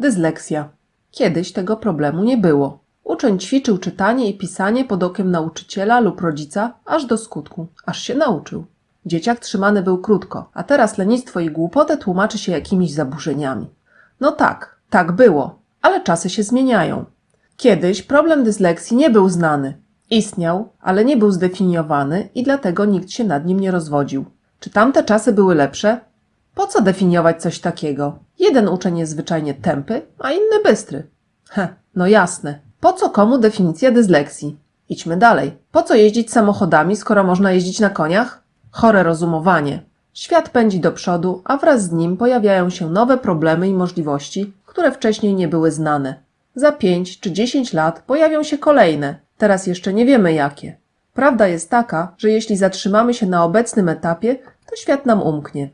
Dysleksja. Kiedyś tego problemu nie było. Uczeń ćwiczył czytanie i pisanie pod okiem nauczyciela lub rodzica aż do skutku, aż się nauczył. Dzieciak trzymany był krótko, a teraz lenistwo i głupotę tłumaczy się jakimiś zaburzeniami. No tak, tak było, ale czasy się zmieniają. Kiedyś problem dysleksji nie był znany. Istniał, ale nie był zdefiniowany i dlatego nikt się nad nim nie rozwodził. Czy tamte czasy były lepsze? Po co definiować coś takiego? Jeden uczeń jest zwyczajnie tępy, a inny bystry. Heh, no jasne. Po co komu definicja dysleksji? Idźmy dalej. Po co jeździć samochodami, skoro można jeździć na koniach? Chore rozumowanie. Świat pędzi do przodu, a wraz z nim pojawiają się nowe problemy i możliwości, które wcześniej nie były znane. Za pięć czy dziesięć lat pojawią się kolejne, teraz jeszcze nie wiemy jakie. Prawda jest taka, że jeśli zatrzymamy się na obecnym etapie, to świat nam umknie.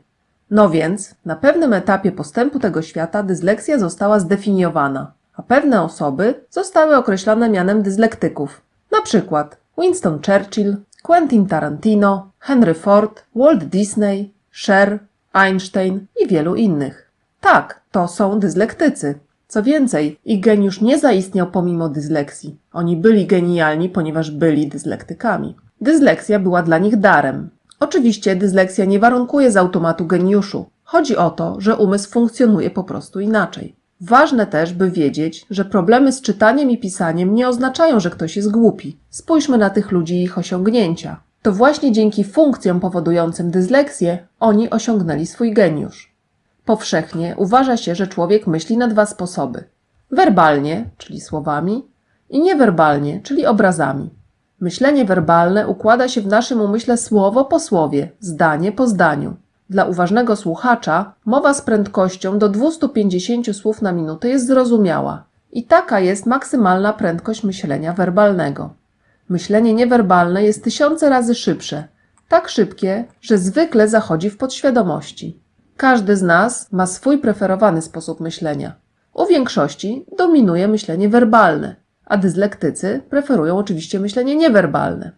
No więc, na pewnym etapie postępu tego świata dysleksja została zdefiniowana, a pewne osoby zostały określone mianem dyslektyków. Na przykład Winston Churchill, Quentin Tarantino, Henry Ford, Walt Disney, Cher, Einstein i wielu innych. Tak, to są dyslektycy. Co więcej, ich geniusz nie zaistniał pomimo dysleksji. Oni byli genialni, ponieważ byli dyslektykami. Dysleksja była dla nich darem. Oczywiście dysleksja nie warunkuje z automatu geniuszu. Chodzi o to, że umysł funkcjonuje po prostu inaczej. Ważne też, by wiedzieć, że problemy z czytaniem i pisaniem nie oznaczają, że ktoś jest głupi. Spójrzmy na tych ludzi i ich osiągnięcia. To właśnie dzięki funkcjom powodującym dysleksję oni osiągnęli swój geniusz. Powszechnie uważa się, że człowiek myśli na dwa sposoby: werbalnie, czyli słowami, i niewerbalnie, czyli obrazami. Myślenie werbalne układa się w naszym umyśle słowo po słowie, zdanie po zdaniu. Dla uważnego słuchacza mowa z prędkością do 250 słów na minutę jest zrozumiała i taka jest maksymalna prędkość myślenia werbalnego. Myślenie niewerbalne jest tysiące razy szybsze, tak szybkie, że zwykle zachodzi w podświadomości. Każdy z nas ma swój preferowany sposób myślenia. U większości dominuje myślenie werbalne, a dyslektycy preferują oczywiście myślenie niewerbalne.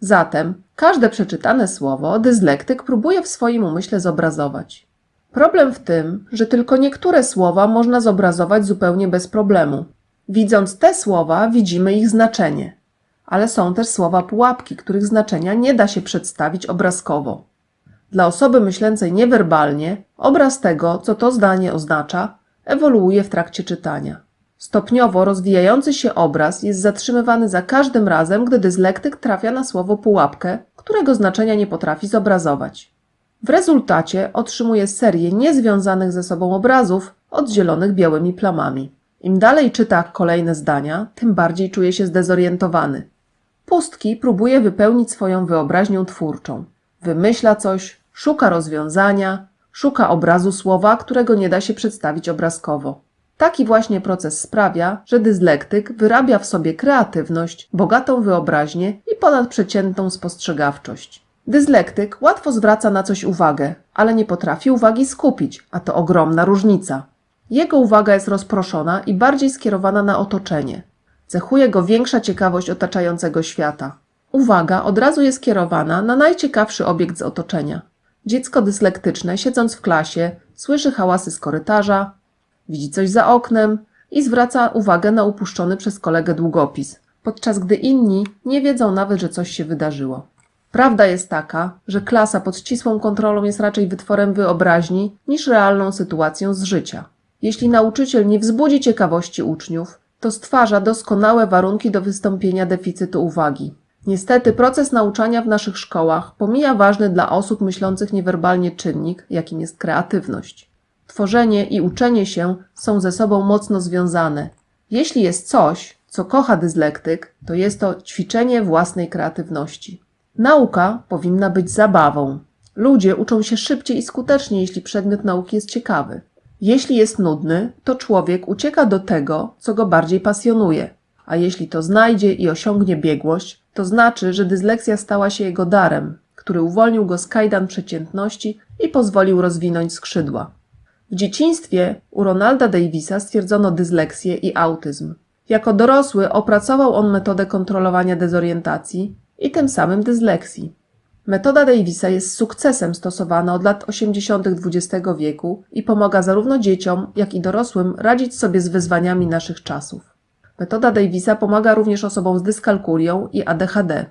Zatem każde przeczytane słowo dyslektyk próbuje w swoim umyśle zobrazować. Problem w tym, że tylko niektóre słowa można zobrazować zupełnie bez problemu. Widząc te słowa, widzimy ich znaczenie, ale są też słowa pułapki, których znaczenia nie da się przedstawić obrazkowo. Dla osoby myślącej niewerbalnie, obraz tego, co to zdanie oznacza, ewoluuje w trakcie czytania. Stopniowo rozwijający się obraz jest zatrzymywany za każdym razem, gdy dyslektyk trafia na słowo pułapkę, którego znaczenia nie potrafi zobrazować. W rezultacie otrzymuje serię niezwiązanych ze sobą obrazów, oddzielonych białymi plamami. Im dalej czyta kolejne zdania, tym bardziej czuje się zdezorientowany. Pustki próbuje wypełnić swoją wyobraźnią twórczą. Wymyśla coś, szuka rozwiązania, szuka obrazu słowa, którego nie da się przedstawić obrazkowo. Taki właśnie proces sprawia, że dyslektyk wyrabia w sobie kreatywność, bogatą wyobraźnię i ponadprzeciętną spostrzegawczość. Dyslektyk łatwo zwraca na coś uwagę, ale nie potrafi uwagi skupić, a to ogromna różnica. Jego uwaga jest rozproszona i bardziej skierowana na otoczenie. Cechuje go większa ciekawość otaczającego świata. Uwaga od razu jest kierowana na najciekawszy obiekt z otoczenia. Dziecko dyslektyczne, siedząc w klasie, słyszy hałasy z korytarza, widzi coś za oknem i zwraca uwagę na upuszczony przez kolegę długopis, podczas gdy inni nie wiedzą nawet, że coś się wydarzyło. Prawda jest taka, że klasa pod ścisłą kontrolą jest raczej wytworem wyobraźni niż realną sytuacją z życia. Jeśli nauczyciel nie wzbudzi ciekawości uczniów, to stwarza doskonałe warunki do wystąpienia deficytu uwagi. Niestety proces nauczania w naszych szkołach pomija ważny dla osób myślących niewerbalnie czynnik, jakim jest kreatywność. Tworzenie i uczenie się są ze sobą mocno związane. Jeśli jest coś, co kocha dyslektyk, to jest to ćwiczenie własnej kreatywności. Nauka powinna być zabawą. Ludzie uczą się szybciej i skuteczniej, jeśli przedmiot nauki jest ciekawy. Jeśli jest nudny, to człowiek ucieka do tego, co go bardziej pasjonuje, a jeśli to znajdzie i osiągnie biegłość, to znaczy, że dysleksja stała się jego darem, który uwolnił go z kajdan przeciętności i pozwolił rozwinąć skrzydła. W dzieciństwie u Ronalda Davisa stwierdzono dysleksję i autyzm. Jako dorosły opracował on metodę kontrolowania dezorientacji i tym samym dysleksji. Metoda Davisa jest sukcesem stosowana od lat 80. XX wieku i pomaga zarówno dzieciom, jak i dorosłym radzić sobie z wyzwaniami naszych czasów. Metoda Davisa pomaga również osobom z dyskalkulią i ADHD.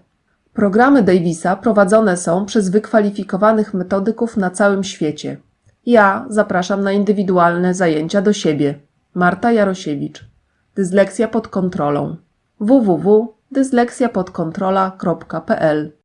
Programy Davisa prowadzone są przez wykwalifikowanych metodyków na całym świecie. Ja zapraszam na indywidualne zajęcia do siebie. Marta Jarosiewicz. Dysleksja pod kontrolą. www.dysleksjapodkontrola.pl